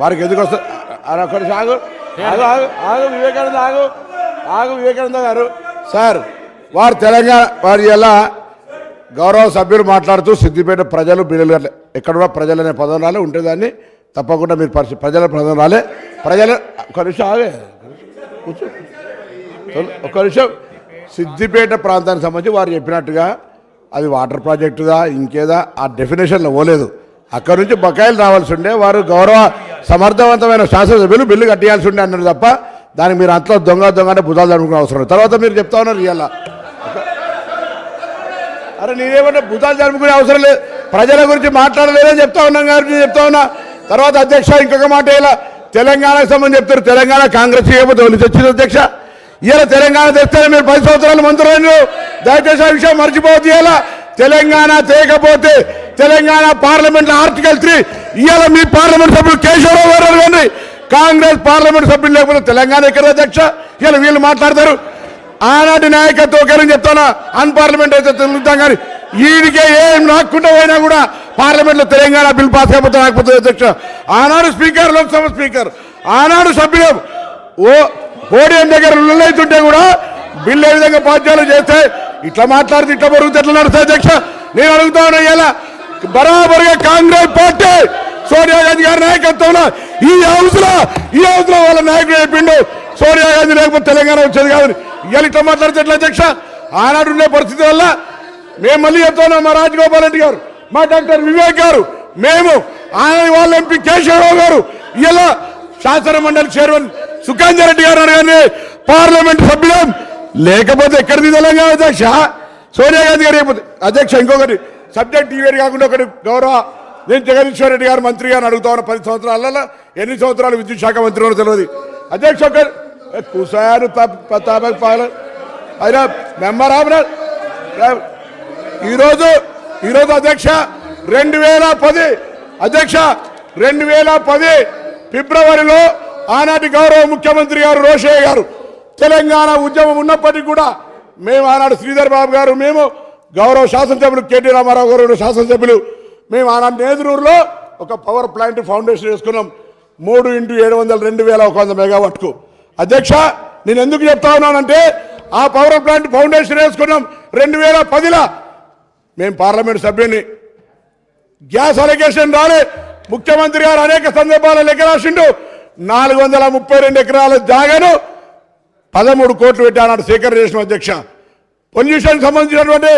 వారికి ఎందుకు వస్తారు ఒకటి ఆగు. ఆగు ఆగు ఆగు వివేకానంద ఆగు. ఆగు వివేకానంద గారు. సార్ వారు తెలంగాణ వారి ఎలా గౌరవ సభ్యులు మాట్లాడుతూ సిద్దిపేట ప్రజలు బిడ్డలు ఎక్కడ కూడా ప్రజలు అనే పదం రాలే ఉంటుందని తప్పకుండా మీరు పరిస్థితి ప్రజల పదం రాలే. ప్రజలు ఒక నిమిషం ఆగే. కూర్చో. ఒక నిమిషం. సిద్దిపేట ప్రాంతానికి సంబంధించి వారు చెప్పినట్టుగా అది వాటర్ ప్రాజెక్టుదా ఇంకేదా ఆ డెఫినేషన్లో పోలేదు. అక్కడ నుంచి బకాయిలు రావాల్సి ఉండే వారు గౌరవ సమర్థవంతమైన శాసనసభ్యులు బిల్లు కట్టేయాల్సి ఉండే అన్నారు తప్ప దానికి మీరు అంతలో దొంగ దొంగనే అంటే భుజాలు అనుకునే అవసరం తర్వాత మీరు చెప్తా ఉన్నారు ఇవాళ. అరే నేనేమన్నా భూతాలు జరుపుకునే అవసరం లేదు. ప్రజల గురించి మాట్లాడలేదని చెప్తా ఉన్నాం గారు నేను చెప్తా ఉన్నా. తర్వాత అధ్యక్ష ఇంకొక మాట ఇలా తెలంగాణకు సంబంధించి చెప్తారు. తెలంగాణ కాంగ్రెస్ చేయకపోతే వాళ్ళు తెచ్చింది అధ్యక్ష? ఇలా తెలంగాణ తెస్తేనే మీరు పది సంవత్సరాలు మంత్రులు దయచేసి ఆ విషయం మర్చిపోవద్దు ఇలా తెలంగాణ తేకపోతే తెలంగాణ పార్లమెంట్ ఆర్టికల్ త్రీ ఇవాళ మీ పార్లమెంట్ సభ్యులు కేశవరావు గారు కానీ కాంగ్రెస్ పార్లమెంట్ సభ్యులు లేకపోతే తెలంగాణ ఎక్కడ అధ్యక్ష? ఇవాళ వీళ్ళు మాట్లాడతారు. ఆనాటి నాయకత్వం ఒకరని చెప్తానా? అన్పార్లమెంట్ అయితే తెలుగుతాం కానీ వీడికే ఏం రాకుండా పోయినా కూడా పార్లమెంట్లో తెలంగాణ బిల్ పాస్ కాకపోతే రాకపోతే అధ్యక్ష. ఆనాడు స్పీకర్ లోక్సభ స్పీకర్ ఆనాడు సభ్యులు ఓ పోడియం దగ్గర అవుతుంటే కూడా బిల్లు ఏ విధంగా పాఠ్యాలు చేస్తే ఇట్లా మాట్లాడితే ఇట్లా పొరుగుతే ఎట్లా నడుస్తాయి అధ్యక్ష. నేను అడుగుతా ఉన్నా ఇలా బరాబరుగా కాంగ్రెస్ పార్టీ సోనియా గాంధీ గారి నాయకత్వంలో ఈ హౌస్లో ఈ హౌస్లో వాళ్ళ నాయకుడు చెప్పిండు. సోనియా గాంధీ లేకపోతే తెలంగాణ వచ్చేది కాదు ఇవాళ ఇట్లా మాట్లాడితే ఎట్లా అధ్యక్ష? ఆనాడు ఉండే పరిస్థితి వల్ల మేము మళ్ళీ చెప్తున్నాం మా రాజగోపాల్ రెడ్డి గారు మా డాక్టర్ వివేక్ గారు. మేము ఆయన వాళ్ళ ఎంపీ కేశవరావు గారు ఇలా శాసన మండలి చైర్మన్ సుఖాంజర్ గారు అనగానే పార్లమెంట్ సభ్యులం లేకపోతే ఎక్కడిది తెలంగాణ అధ్యక్ష? సోనియా గాంధీ గారు అధ్యక్ష ఇంకొకటి. సబ్జెక్ట్ ఈవేరు కాకుండా ఒకటి గౌరవ నేను జగదీశ్వర రెడ్డి గారు మంత్రి గారిని అడుగుతా ఉన్న పది సంవత్సరాలలో ఎన్ని సంవత్సరాలు విద్యుత్ శాఖ మంత్రి ఉన్నారో తెలియదు. అధ్యక్ష ఒక కుసారు పాలన అయినా మెంబర్ ఆఫ్ ఈరోజు ఈరోజు అధ్యక్ష రెండు వేల పది అధ్యక్ష రెండు వేల పది ఫిబ్రవరిలో ఆనాటి గౌరవ ముఖ్యమంత్రి గారు రోషయ్య గారు. తెలంగాణ ఉద్యమం ఉన్నప్పటికీ కూడా మేము ఆనాడు శ్రీధర్ బాబు గారు మేము గౌరవ శాసనసభ్యులు కేటీ రామారావు గారు శాసనసభ్యులు. మేము ఆనాడు నేదురూరులో ఒక పవర్ ప్లాంట్ ఫౌండేషన్ వేసుకున్నాం మూడు ఇంటూ ఏడు వందల రెండు వేల ఒక వంద మెగావాట్కు. అధ్యక్ష నేను ఎందుకు చెప్తా ఉన్నానంటే ఆ పవర్ ప్లాంట్ ఫౌండేషన్ వేసుకున్నాం రెండు వేల పదిలో. మేము పార్లమెంట్ సభ్యుని. గ్యాస్ అలిగేషన్ రాలే. ముఖ్యమంత్రి గారు అనేక సందర్భాలు లెక్క రాసిండు. నాలుగు వందల ముప్పై రెండు ఎకరాల జాగాను పదమూడు కోట్లు పెట్టి ఆనాడు సేకరణ చేసిన అధ్యక్ష. పొల్యూషన్ సంబంధించినటువంటి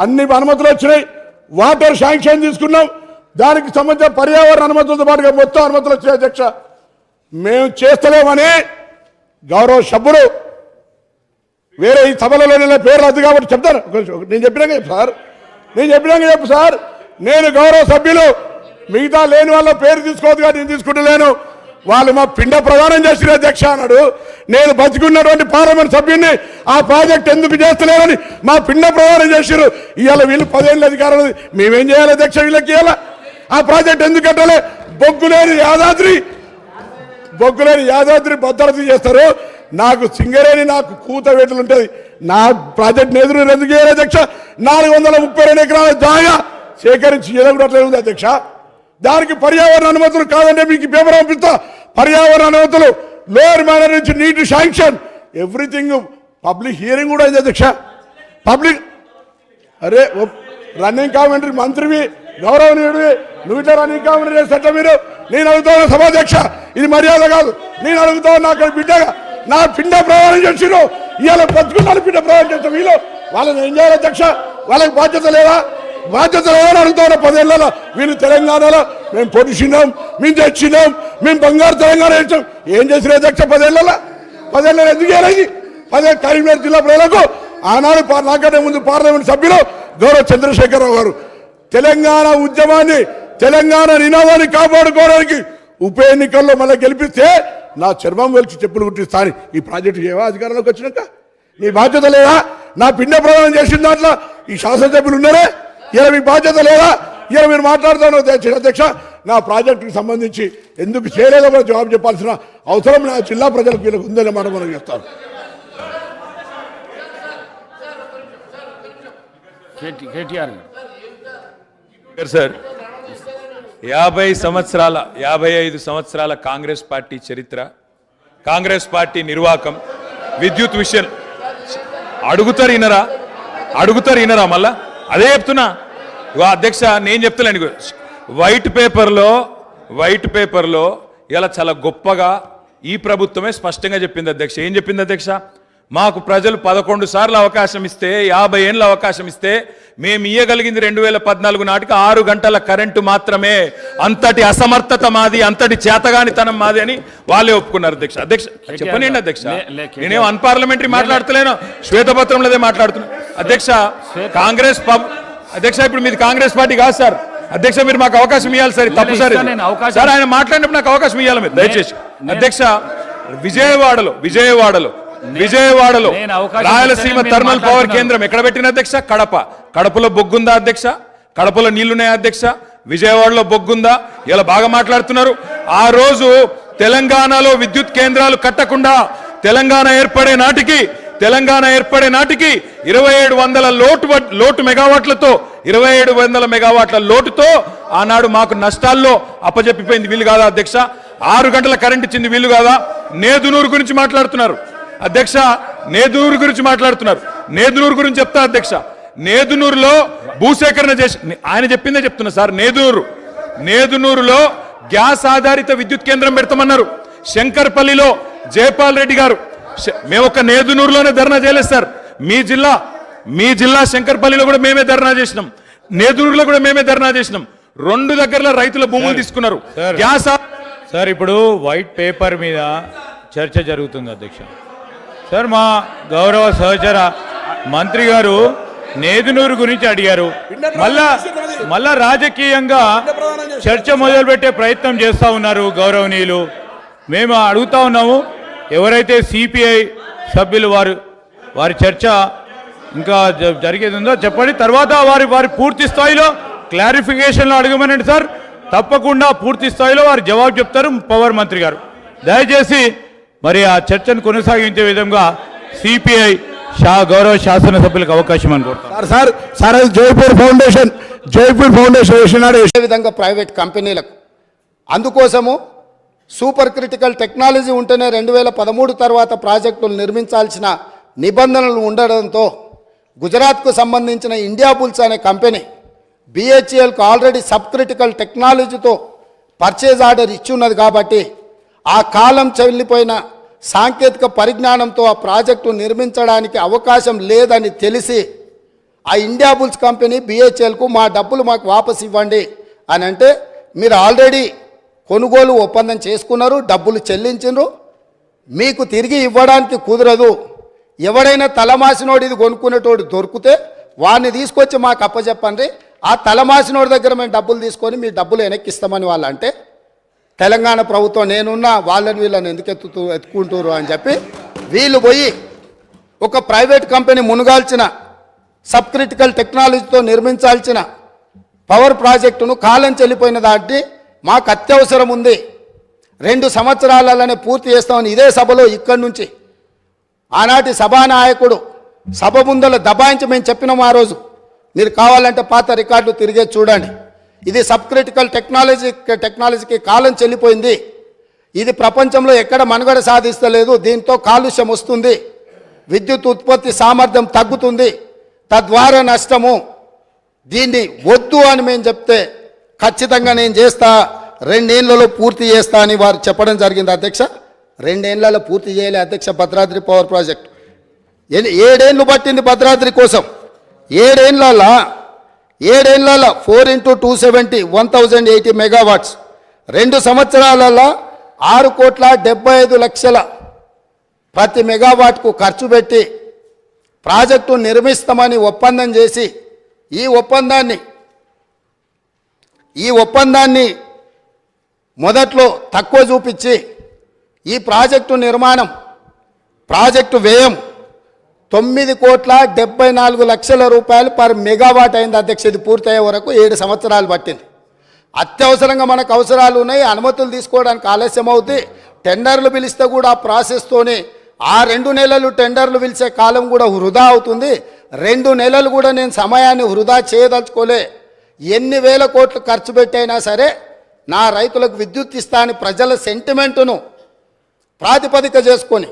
అన్ని అనుమతులు వచ్చినాయి. వాటర్ శాంక్షన్ తీసుకున్నాం. దానికి సంబంధించిన పర్యావరణ అనుమతులతో పాటుగా మొత్తం అనుమతులు వచ్చాయి అధ్యక్ష. మేము చేస్తలేమని గౌరవ సభ్యులు వేరే ఈ సభలలో నేను పేర్లు అది కాబట్టి చెప్తాను. నేను చెప్పినాక చెప్పు సార్. నేను చెప్పినాక చెప్పు సార్. నేను గౌరవ సభ్యులు. మిగతా లేని వాళ్ళ పేరు తీసుకోవద్దు కానీ నేను తీసుకుంటలేను. వాళ్ళు మా పిండ ప్రదానం చేసిన అధ్యక్ష అన్నాడు. నేను బతికున్నటువంటి పార్లమెంట్ సభ్యుడిని ఆ ప్రాజెక్ట్ ఎందుకు చేస్తలేరని మా పిండ ప్రమాణం చేసిరు ఇవాళ వీళ్ళు పదేళ్ళ అధికారులు మేమేం చేయాలి అధ్యక్ష వీళ్ళకి ఇవాళ? ఆ ప్రాజెక్ట్ ఎందుకు కట్టాలి? బొగ్గులేని యాదాద్రి బొగ్గులేని యాదాద్రి భద్రత చేస్తారు. నాకు సింగరేణి నాకు కూత వేటలు ఉంటుంది నా ప్రాజెక్ట్ ఎదురు ఎందుకు చేయాలి అధ్యక్ష? నాలుగు వందల ముప్పై రెండు ఎకరాల జాగా సేకరించి ఎదగడట్లేదు ఉంది అధ్యక్ష. దానికి పర్యావరణ అనుమతులు కాదంటే మీకు పేపర్ పంపిస్తా. పర్యావరణ అనుమతులు లోయర్ మేనర్ నుంచి నీటి శాంక్షన్ ఎవ్రీథింగ్ పబ్లిక్ హియరింగ్ కూడా అయింది అధ్యక్ష. పబ్లిక్ అరే రన్నింగ్ కామెంటరీ మంత్రివి గౌరవనీయుడివి నువ్వు ఇట్లా రన్నింగ్ కామెంటరీ చేసేట మీరు. నేను అడుగుతాను సభాధ్యక్ష ఇది మర్యాద కాదు. నేను అడుగుతాను నాకు బిడ్డగా నా పిండ ప్రయాణం చేసిరు ఇవాళ బతుకున్నాను పిండ ప్రయాణం చేస్తాం. వీళ్ళు వాళ్ళని ఏం చేయాలి అధ్యక్ష? వాళ్ళకి బాధ్యత లేదా? బాధ్యత లేదని అడుగుతాను పదేళ్ళలో వీళ్ళు తెలంగాణలో మేము పొడిచినాం మేము తెచ్చినాం మేము బంగారు తెలంగాణ ఇచ్చాం ఏం చేసిన అధ్యక్ష పదేళ్ళలో? పదేళ్ళలో ఎందుకు చేయాలి పదే కరీంనగర్ జిల్లా ప్రజలకు ఆనాడు నాకంటే ముందు పార్లమెంట్ సభ్యులు గౌరవ చంద్రశేఖరరావు గారు. తెలంగాణ ఉద్యమాన్ని తెలంగాణ నినాదాన్ని కాపాడుకోవడానికి ఉప ఎన్నికల్లో మళ్ళీ గెలిపిస్తే నా చర్మం వెలిచి చెప్పులు కుట్టిస్తాను ఈ ప్రాజెక్టు చేయవా అధికారంలోకి వచ్చినాక? నీ బాధ్యత లేదా? నా పిండ ప్రదానం చేసిన దాంట్లో ఈ శాసనసభ్యులు ఉన్నారే? ఇలా మీ బాధ్యత లేదా? ఇలా మీరు మాట్లాడుతాను అధ్యక్ష నా ప్రాజెక్టుకి సంబంధించి ఎందుకు చేయలేదో కూడా జవాబు చెప్పాల్సిన అవసరం నా జిల్లా ప్రజలకు వీళ్ళకి ఉందనే మాట మనం చెప్తాను సార్ యాభై సంవత్సరాల యాభై ఐదు సంవత్సరాల కాంగ్రెస్ పార్టీ చరిత్ర కాంగ్రెస్ పార్టీ నిర్వాకం విద్యుత్ విషయం. అడుగుతారు ఇనరా అడుగుతారు ఇనరా మళ్ళా? అదే చెప్తున్నా. ఇగో అధ్యక్ష నేను చెప్తలేను ఇగో. వైట్ పేపర్లో వైట్ పేపర్లో ఇలా చాలా గొప్పగా ఈ ప్రభుత్వమే స్పష్టంగా చెప్పింది అధ్యక్ష. ఏం చెప్పింది అధ్యక్ష? మాకు ప్రజలు పదకొండు సార్లు అవకాశం ఇస్తే యాభై ఏళ్ళ అవకాశం ఇస్తే మేము ఇయ్యగలిగింది రెండు వేల పద్నాలుగు నాటికి ఆరు గంటల కరెంటు మాత్రమే. అంతటి అసమర్థత మాది అంతటి చేతగానితనం మాది అని వాళ్ళే ఒప్పుకున్నారు అధ్యక్ష. అధ్యక్ష చెప్పనండి అధ్యక్ష. నేనేం అన్పార్లమెంటరీ మాట్లాడతలేను శ్వేతపత్రంలో అదే మాట్లాడుతున్నా. అధ్యక్ష కాంగ్రెస్ పబ్ అధ్యక్ష ఇప్పుడు మీది కాంగ్రెస్ పార్టీ కాదు సార్. అధ్యక్ష మీరు మాకు అవకాశం ఇవ్వాలి సార్ తప్పు సార్. సార్ ఆయన మాట్లాడినప్పుడు నాకు అవకాశం ఇవ్వాలి మీరు దయచేసి. అధ్యక్ష విజయవాడలో విజయవాడలో విజయవాడలో రాయలసీమ థర్మల్ పవర్. కేంద్రం ఎక్కడ పెట్టిన అధ్యక్ష? కడప. కడపలో బొగ్గుందా అధ్యక్ష? కడపలో నీళ్ళున్నాయా అధ్యక్ష? విజయవాడలో బొగ్గుందా? ఇలా బాగా మాట్లాడుతున్నారు. ఆ రోజు తెలంగాణలో విద్యుత్ కేంద్రాలు కట్టకుండా తెలంగాణ ఏర్పడే నాటికి తెలంగాణ ఏర్పడే నాటికి ఇరవై ఏడు వందల లోటు వ- లోటు మెగావాట్లతో ఇరవై ఏడు వందల మెగావాట్ల లోటుతో ఆనాడు మాకు నష్టాల్లో అప్పజెప్పిపోయింది వీలు కాదా అధ్యక్ష? ఆరు గంటల కరెంట్ ఇచ్చింది వీలు కాదా? నేదునూరు గురించి మాట్లాడుతున్నారు. అధ్యక్ష నేదునూరు గురించి మాట్లాడుతున్నారు. నేదునూరు గురించి చెప్తా అధ్యక్ష. నేదునూరులో భూసేకరణ చేసి ఆయన చెప్పిందే చెప్తున్నా సార్ నేదునూరు. నేదునూరులో గ్యాస్ ఆధారిత విద్యుత్ కేంద్రం పెడతామన్నారు. శంకర్పల్లిలో జయపాల్ రెడ్డి గారు. మేము ఒక నేదునూరులోనే ధర్నా చేయలేదు సార్. మీ జిల్లా మీ జిల్లా శంకర్పల్లిలో కూడా మేమే ధర్నా చేసినాం. నేదునూరులో కూడా మేమే ధర్నా చేసినాం. రెండు దగ్గరలో రైతుల భూములు తీసుకున్నారు. సార్. గ్యాస్ సార్ ఇప్పుడు వైట్ పేపర్ మీద చర్చ జరుగుతుంది అధ్యక్ష. సార్ మా గౌరవ సహచర మంత్రి గారు నేదునూరు గురించి అడిగారు. మళ్ళా మళ్ళా రాజకీయంగా చర్చ మొదలుపెట్టే ప్రయత్నం చేస్తా ఉన్నారు గౌరవనీయులు. మేము అడుగుతా ఉన్నాము ఎవరైతే సిపిఐ సభ్యులు వారు వారి చర్చ ఇంకా జరిగేది ఉందో చెప్పండి. తర్వాత వారి వారి పూర్తి స్థాయిలో క్లారిఫికేషన్లు అడగమనండి సార్. తప్పకుండా పూర్తి స్థాయిలో వారు జవాబు చెప్తారు పవర్ మంత్రి గారు. దయచేసి మరి ఆ చర్చను కొనసాగించే విధంగా సిపిఐ షా గౌరవ శాసనసభ్యులకు అవకాశం అనుకుంటాం సార్ సార్ సార్ అది జైపూర్ ఫౌండేషన్ జైపూర్ ఫౌండేషన్ వేసినాడు. విధంగా ప్రైవేట్ కంపెనీలకు అందుకోసము సూపర్ క్రిటికల్ టెక్నాలజీ ఉంటేనే రెండు వేల పదమూడు తర్వాత ప్రాజెక్టులు నిర్మించాల్సిన నిబంధనలు ఉండడంతో గుజరాత్కు సంబంధించిన ఇండియా బుల్స్ అనే కంపెనీ బిహెచ్ఎల్కు ఆల్రెడీ సబ్ క్రిటికల్ టెక్నాలజీతో పర్చేజ్ ఆర్డర్ ఇచ్చి ఉన్నది కాబట్టి ఆ కాలం చెల్లిపోయిన సాంకేతిక పరిజ్ఞానంతో ఆ ప్రాజెక్టు నిర్మించడానికి అవకాశం లేదని తెలిసి ఆ ఇండియా బుల్స్ కంపెనీ బిహెచ్ఎల్కు మా డబ్బులు మాకు వాపస్ ఇవ్వండి అని అంటే మీరు ఆల్రెడీ కొనుగోలు ఒప్పందం చేసుకున్నారు డబ్బులు చెల్లించరు మీకు తిరిగి ఇవ్వడానికి కుదరదు. ఎవడైనా తలమాసినోడు ఇది కొనుక్కునేటోడు దొరికితే వాడిని తీసుకొచ్చి మాకు అప్పచెప్పండి ఆ తలమాసినోడి దగ్గర మేము డబ్బులు తీసుకొని మీ డబ్బులు వెనక్కిస్తామని వాళ్ళు అంటే తెలంగాణ ప్రభుత్వం నేనున్నా వాళ్ళని వీళ్ళని ఎందుకు ఎత్తుతూ ఎత్తుకుంటారు అని చెప్పి వీళ్ళు పోయి ఒక ప్రైవేట్ కంపెనీ మునుగాల్చిన సబ్ క్రిటికల్ టెక్నాలజీతో నిర్మించాల్సిన పవర్ ప్రాజెక్టును కాలం చెల్లిపోయిన దాటి మాకు అత్యవసరం ఉంది. రెండు సంవత్సరాలనే పూర్తి చేస్తామని ఇదే సభలో ఇక్కడి నుంచి. ఆనాటి సభానాయకుడు సభ ముందల దబాయించి మేము చెప్పినాం ఆ రోజు. మీరు కావాలంటే పాత రికార్డులు తిరిగే చూడండి. ఇది సబ్ క్రిటికల్ టెక్నాలజీ టెక్నాలజీకి కాలం చెల్లిపోయింది. ఇది ప్రపంచంలో ఎక్కడ మనుగడ సాధిస్తలేదు. దీంతో కాలుష్యం వస్తుంది. విద్యుత్ ఉత్పత్తి సామర్థ్యం తగ్గుతుంది. తద్వారా నష్టము. దీన్ని వద్దు అని మేము చెప్తే ఖచ్చితంగా నేను చేస్తా రెండేళ్ళలో పూర్తి చేస్తా అని వారు చెప్పడం జరిగింది అధ్యక్ష. రెండేళ్ళలో పూర్తి చేయలే అధ్యక్ష భద్రాద్రి పవర్ ప్రాజెక్ట్. ఎన్ని- ఏడేళ్ళు పట్టింది భద్రాద్రి కోసం? ఏడేళ్ళలా ఏడేళ్ళ four into two seventy one thousand eighty megawatts. రెండు సంవత్సరాలలో ఆరు కోట్ల డెబ్బై ఐదు లక్షల ప్రతి మెగావాట్కు ఖర్చు పెట్టి ప్రాజెక్టు నిర్మిస్తామని ఒప్పందం చేసి ఈ ఒప్పందాన్ని ఈ ఒప్పందాన్ని మొదట్లో తక్కువ చూపించి ఈ ప్రాజెక్టు నిర్మాణం ప్రాజెక్టు వ్యయం తొమ్మిది కోట్ల డెబ్బై నాలుగు లక్షల రూపాయలు పర్ మెగావాట్ అయింది అధ్యక్ష. ఇది పూర్తయ్యే వరకు ఏడు సంవత్సరాలు పట్టింది. అత్యవసరంగా మనకు అవసరాలు ఉన్నాయి అనుమతులు తీసుకోవడానికి ఆలస్యం అవుతుంది టెండర్లు పిలిస్తే కూడా ఆ ప్రాసెస్తోనే ఆ రెండు నెలలు టెండర్లు పిలిచే కాలం కూడా వృధా అవుతుంది. రెండు నెలలు కూడా నేను సమయాన్ని వృధా చేయదలుచుకోలే. ఎన్ని వేల కోట్లు ఖర్చు పెట్టైనా సరే నా రైతులకు విద్యుత్ ఇస్తా అని ప్రజల సెంటిమెంటును ప్రాతిపదిక చేసుకొని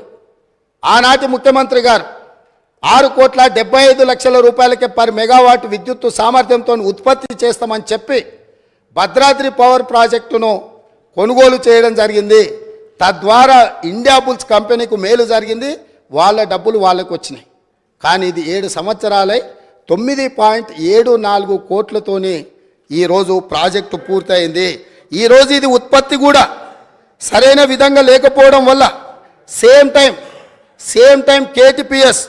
ఆనాటి ముఖ్యమంత్రి గారు ఆరు కోట్ల డెబ్బై ఐదు లక్షల రూపాయలకే పర్ మెగావాట్ విద్యుత్తు సామర్థ్యంతో ఉత్పత్తి చేస్తామని చెప్పి భద్రాద్రి పవర్ ప్రాజెక్టును కొనుగోలు చేయడం జరిగింది. తద్వారా ఇండియా బుల్స్ కంపెనీకు మేలు జరిగింది. వాళ్ళ డబ్బులు వాళ్ళకు వచ్చినాయి కానీ ఇది ఏడు సంవత్సరాలై తొమ్మిది పాయింట్ ఏడు నాలుగు కోట్లతోని ఈరోజు ప్రాజెక్టు పూర్తయింది. ఈరోజు ఇది ఉత్పత్తి కూడా సరైన విధంగా లేకపోవడం వల్ల same time same time KTPS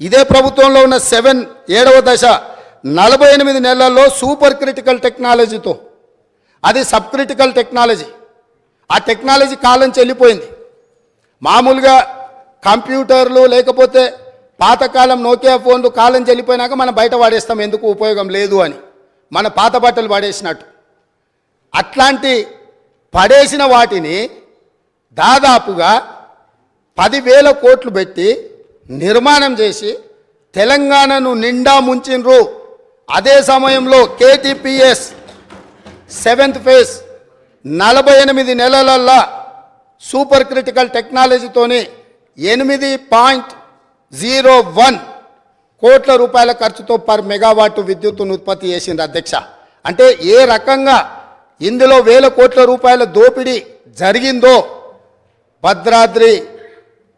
ఇదే ప్రభుత్వంలో ఉన్న సెవెన్ ఏడవ దశ నలభై ఎనిమిది నెలల్లో సూపర్ క్రిటికల్ టెక్నాలజీతో అది సబ్ క్రిటికల్ టెక్నాలజీ. ఆ టెక్నాలజీ కాలం చెల్లిపోయింది. మామూలుగా కంప్యూటర్లు లేకపోతే పాతకాలం నోకియా ఫోన్లు కాలం చెల్లిపోయినాక మనం బయట వాడేస్తాం ఎందుకు ఉపయోగం లేదు అని. మన పాత బట్టలు పడేసినట్టు అట్లాంటి పడేసిన వాటిని దాదాపుగా పదివేల కోట్లు పెట్టి నిర్మాణం చేసి తెలంగాణను నిండా ముంచిండ్రు అదే సమయంలో కేటీపీఎస్ సెవెంత్ ఫేజ్ నలభై ఎనిమిది నెలలల్లా సూపర్ క్రిటికల్ టెక్నాలజీతోని ఎనిమిది పాయింట్ జీరో వన్ కోట్ల రూపాయల ఖర్చుతో పర్ మెగావాట్ విద్యుత్తును ఉత్పత్తి చేసింది అధ్యక్ష. అంటే ఏ రకంగా ఇందులో వేల కోట్ల రూపాయల దోపిడీ జరిగిందో భద్రాద్రి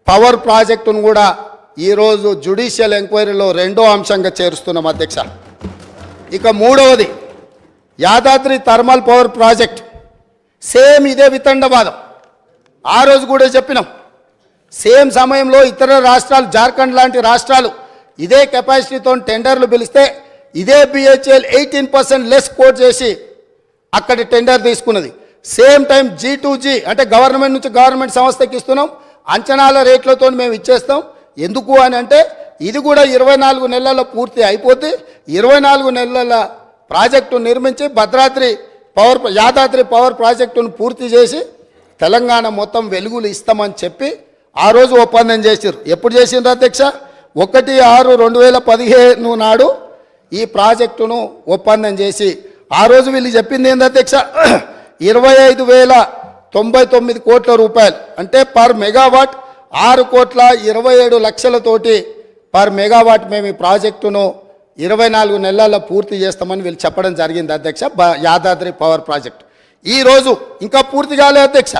పవర్ ప్రాజెక్టును కూడా ఈరోజు జ్యుడిషియల్ ఎంక్వైరీలో రెండో అంశంగా చేరుస్తున్నాం అధ్యక్ష. ఇక మూడవది Yadadri thermal power project. Same ఇదే వితండవాదం. ఆ రోజు కూడా చెప్పినాం సేమ్ సమయంలో ఇతర రాష్ట్రాలు జార్ఖండ్ లాంటి రాష్ట్రాలు ఇదే కెపాసిటీతో టెండర్లు పిలిస్తే ఇదే BHEL eighteen percent less quote చేసి అక్కడి టెండర్ తీసుకున్నది. Same time G to G అంటే గవర్నమెంట్ నుంచి గవర్నమెంట్ సంస్థకి ఇస్తున్నాం. అంచనాల రేట్లతో మేము ఇచ్చేస్తాం. ఎందుకు అని అంటే ఇది కూడా ఇరవై నాలుగు నెలల్లో పూర్తి అయిపోతే ఇరవై నాలుగు నెలల ప్రాజెక్టు నిర్మించి భద్రాద్రి పవర్ యాదాద్రి పవర్ ప్రాజెక్టును పూర్తి చేసి తెలంగాణ మొత్తం వెలుగులు ఇస్తామని చెప్పి ఆ రోజు ఒప్పందం చేసిరు ఎప్పుడు చేసిండ్రు అధ్యక్ష? ఒకటి ఆరు రెండు వేల పదిహేను నాడు ఈ ప్రాజెక్టును ఒప్పందం చేసి ఆ రోజు వీళ్ళు చెప్పింది ఏంది అధ్యక్ష? ఇరవై ఐదు వేల తొంభై తొమ్మిది కోట్ల రూపాయలు. అంటే పర్ మెగావాట్ ఆరు కోట్ల ఇరవై ఏడు లక్షలతోటి పర్ మెగావాట్ మేము ఈ ప్రాజెక్టును ఇరవై నాలుగు నెలల్లో పూర్తి చేస్తామని వీళ్ళు చెప్పడం జరిగింది అధ్యక్ష బ- యాదాద్రి పవర్ ప్రాజెక్ట్. ఈరోజు ఇంకా పూర్తి కాలే అధ్యక్ష.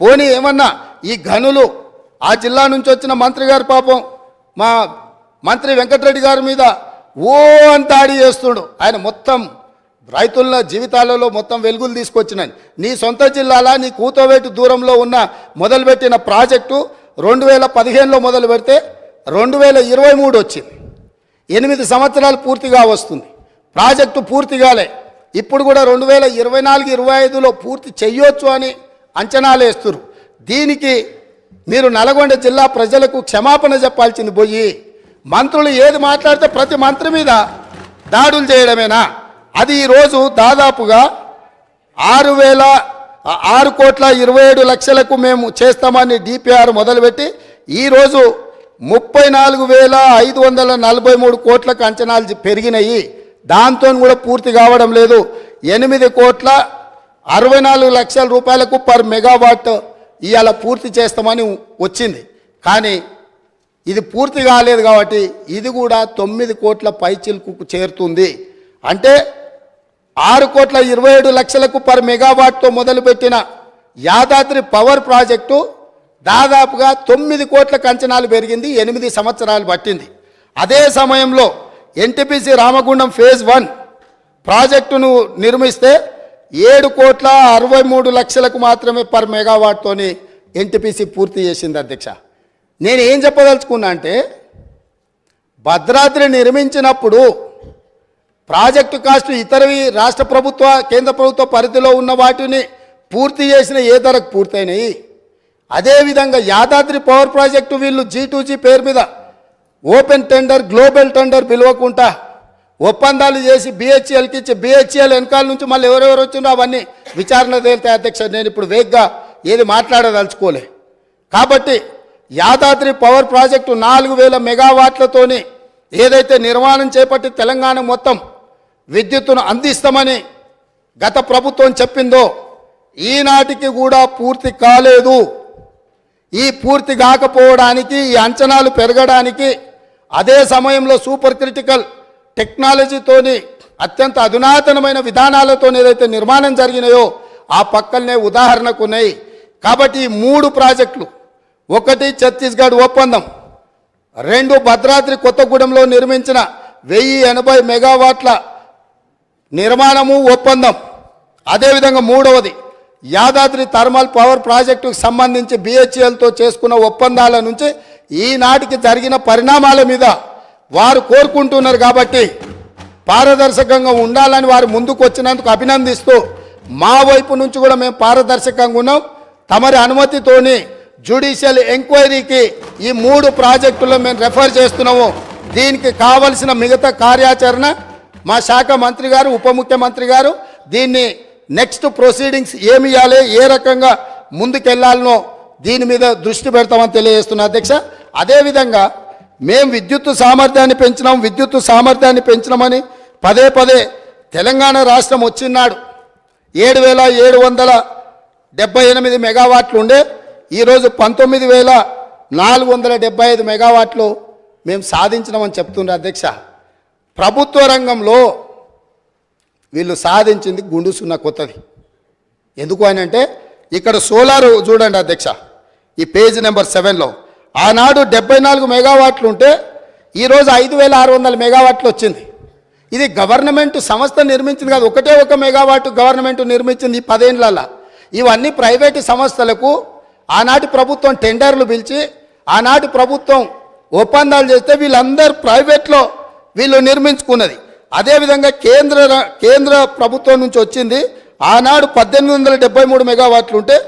పోనీ ఏమన్నా ఈ గనులు ఆ జిల్లా నుంచి వచ్చిన మంత్రి గారు పాపం మా మంత్రి వెంకటరెడ్డి గారి మీద ఓ అంతాడి చేస్తుడు. ఆయన మొత్తం రైతుల జీవితాలలో మొత్తం వెలుగులు తీసుకొచ్చినాయి. నీ సొంత జిల్లాల నీ కూతవేటు దూరంలో ఉన్న మొదలుపెట్టిన ప్రాజెక్టు రెండు వేల పదిహేనులో మొదలు పెడితే రెండు వేల ఇరవై మూడు వచ్చింది. ఎనిమిది సంవత్సరాలు పూర్తిగా వస్తుంది. ప్రాజెక్టు పూర్తిగాలే ఇప్పుడు కూడా రెండు వేల ఇరవై నాలుగు ఇరవై ఐదులో పూర్తి చెయ్యొచ్చు అని అంచనాలు వేస్తున్నారు దీనికి మీరు నల్గొండ జిల్లా ప్రజలకు క్షమాపణ చెప్పాల్సింది పోయి మంత్రులు ఏది మాట్లాడితే ప్రతి మంత్రి మీద దాడులు చేయడమేనా? అది ఈరోజు దాదాపుగా ఆరు వేల ఆరు కోట్ల ఇరవై ఏడు లక్షలకు మేము చేస్తామని డిపిఆర్ మొదలుపెట్టి ఈరోజు ముప్పై నాలుగు వేల ఐదు వందల నలభై మూడు కోట్లకు అంచనాలు పెరిగినాయి. దాంతో కూడా పూర్తి కావడం లేదు. ఎనిమిది కోట్ల అరవై నాలుగు లక్షల రూపాయలకు పర్ మెగావాట్ ఇవాళ పూర్తి చేస్తామని వచ్చింది. కానీ ఇది పూర్తి కాలేదు కాబట్టి ఇది కూడా తొమ్మిది కోట్ల పైచిల్కు చేరుతుంది. అంటే ఆరు కోట్ల ఇరవై ఏడు లక్షలకు పర్ మెగావాట్తో మొదలుపెట్టిన యాదాద్రి పవర్ ప్రాజెక్టు దాదాపుగా తొమ్మిది కోట్ల కంచనాలు పెరిగింది ఎనిమిది సంవత్సరాలు పట్టింది. అదే సమయంలో ఎన్టీపీసీ రామగుండం ఫేజ్ వన్ ప్రాజెక్టును నిర్మిస్తే ఏడు కోట్ల అరవై మూడు లక్షలకు మాత్రమే పర్ మెగావాట్తోని ఎన్టీపీసీ పూర్తి చేసింది అధ్యక్ష. నేను ఏం చెప్పదలుచుకున్నా అంటే భద్రాద్రి నిర్మించినప్పుడు ప్రాజెక్టు కాస్ట్ ఇతరవి రాష్ట్ర ప్రభుత్వ కేంద్ర ప్రభుత్వ పరిధిలో ఉన్న వాటిని పూర్తి చేసిన ఏ ధరకు పూర్తయినాయి? అదేవిధంగా యాదాద్రి పవర్ ప్రాజెక్టు వీళ్ళు జీ టూ జీ పేరు మీద ఓపెన్ టెండర్ గ్లోబల్ టెండర్ పిలవకుండా ఒప్పందాలు చేసి బిహెచ్ఎల్కి ఇచ్చి బిహెచ్ఎల్ వెనకాల నుంచి మళ్ళీ ఎవరెవరు వచ్చిందో అవన్నీ విచారణ తేలితే అధ్యక్ష నేను ఇప్పుడు వేగ్గా ఏది మాట్లాడదలుచుకోలే. కాబట్టి యాదాద్రి పవర్ ప్రాజెక్టు నాలుగు వేల మెగావాట్లతోని ఏదైతే నిర్మాణం చేపట్టి తెలంగాణ మొత్తం విద్యుత్తును అందిస్తామని గత ప్రభుత్వం చెప్పిందో ఈనాటికి కూడా పూర్తి కాలేదు. ఈ పూర్తి కాకపోవడానికి ఈ అంచనాలు పెరగడానికి అదే సమయంలో సూపర్ క్రిటికల్ టెక్నాలజీతోని అత్యంత అధునాతనమైన విధానాలతో ఏదైతే నిర్మాణం జరిగినాయో ఆ పక్కనే ఉదాహరణకు ఉన్నాయి. కాబట్టి ఈ మూడు ప్రాజెక్టులు ఒకటి ఛత్తీస్గఢ్ ఒప్పందం రెండు భద్రాద్రి కొత్తగూడెంలో నిర్మించిన వెయ్యి ఎనభై మెగావాట్ల నిర్మాణము ఒప్పందం. అదేవిధంగా మూడవది యాదాద్రి థర్మల్ పవర్ ప్రాజెక్టుకు సంబంధించి బిహెచ్ఎల్తో చేసుకున్న ఒప్పందాల నుంచి ఈనాటికి జరిగిన పరిణామాల మీద వారు కోరుకుంటున్నారు కాబట్టి పారదర్శకంగా ఉండాలని వారు ముందుకు వచ్చినందుకు అభినందిస్తూ మా వైపు నుంచి కూడా మేము పారదర్శకంగా ఉన్నాం. తమరి అనుమతితోని జ్యుడిషియల్ ఎంక్వైరీకి ఈ మూడు ప్రాజెక్టులు మేము రెఫర్ చేస్తున్నాము. దీనికి కావలసిన మిగతా కార్యాచరణ మా శాఖ మంత్రి గారు ఉప ముఖ్యమంత్రి గారు దీన్ని నెక్స్ట్ ప్రొసీడింగ్స్ ఏమి ఇవ్వాలి ఏ రకంగా ముందుకెళ్ళాలనో దీని మీద దృష్టి పెడతామని తెలియజేస్తున్నా అధ్యక్ష. అదేవిధంగా మేము విద్యుత్ సామర్థ్యాన్ని పెంచినాం విద్యుత్ సామర్థ్యాన్ని పెంచినామని పదే పదే తెలంగాణ రాష్ట్రం వచ్చినాడు. ఏడు వేల ఏడు వందల డెబ్బై ఎనిమిది మెగావాట్లు ఉండే ఈరోజు పంతొమ్మిది వేల నాలుగు వందల డెబ్బై ఐదు మెగావాట్లు మేము సాధించినామని చెప్తుండ్రు అధ్యక్ష. ప్రభుత్వ రంగంలో వీళ్ళు సాధించింది గుండు సున్నా కొత్తది. ఎందుకు అని అంటే ఇక్కడ సోలార్ చూడండి అధ్యక్ష ఈ పేజ్ నెంబర్ సెవెన్లో. ఆనాడు డెబ్బై నాలుగు మెగావాట్లు ఉంటే ఈరోజు ఐదు వేల ఆరు వందల మెగావాట్లు వచ్చింది. ఇది గవర్నమెంట్ సంస్థ నిర్మించింది కాదు ఒకటే ఒక మెగావాట్ గవర్నమెంట్ నిర్మించింది ఈ పదేళ్ళల్లో ఇవన్నీ ప్రైవేటు సంస్థలకు ఆనాటి ప్రభుత్వం టెండర్లు పిలిచి ఆనాటి ప్రభుత్వం ఒప్పందాలు చేస్తే వీళ్ళందరూ ప్రైవేట్లో వీళ్ళు నిర్మించుకున్నది. అదేవిధంగా కేంద్ర కేంద్ర ప్రభుత్వం నుంచి వచ్చింది ఆనాడు పద్దెనిమిది వందల డెబ్బై మూడు మెగావాట్లు ఉంటే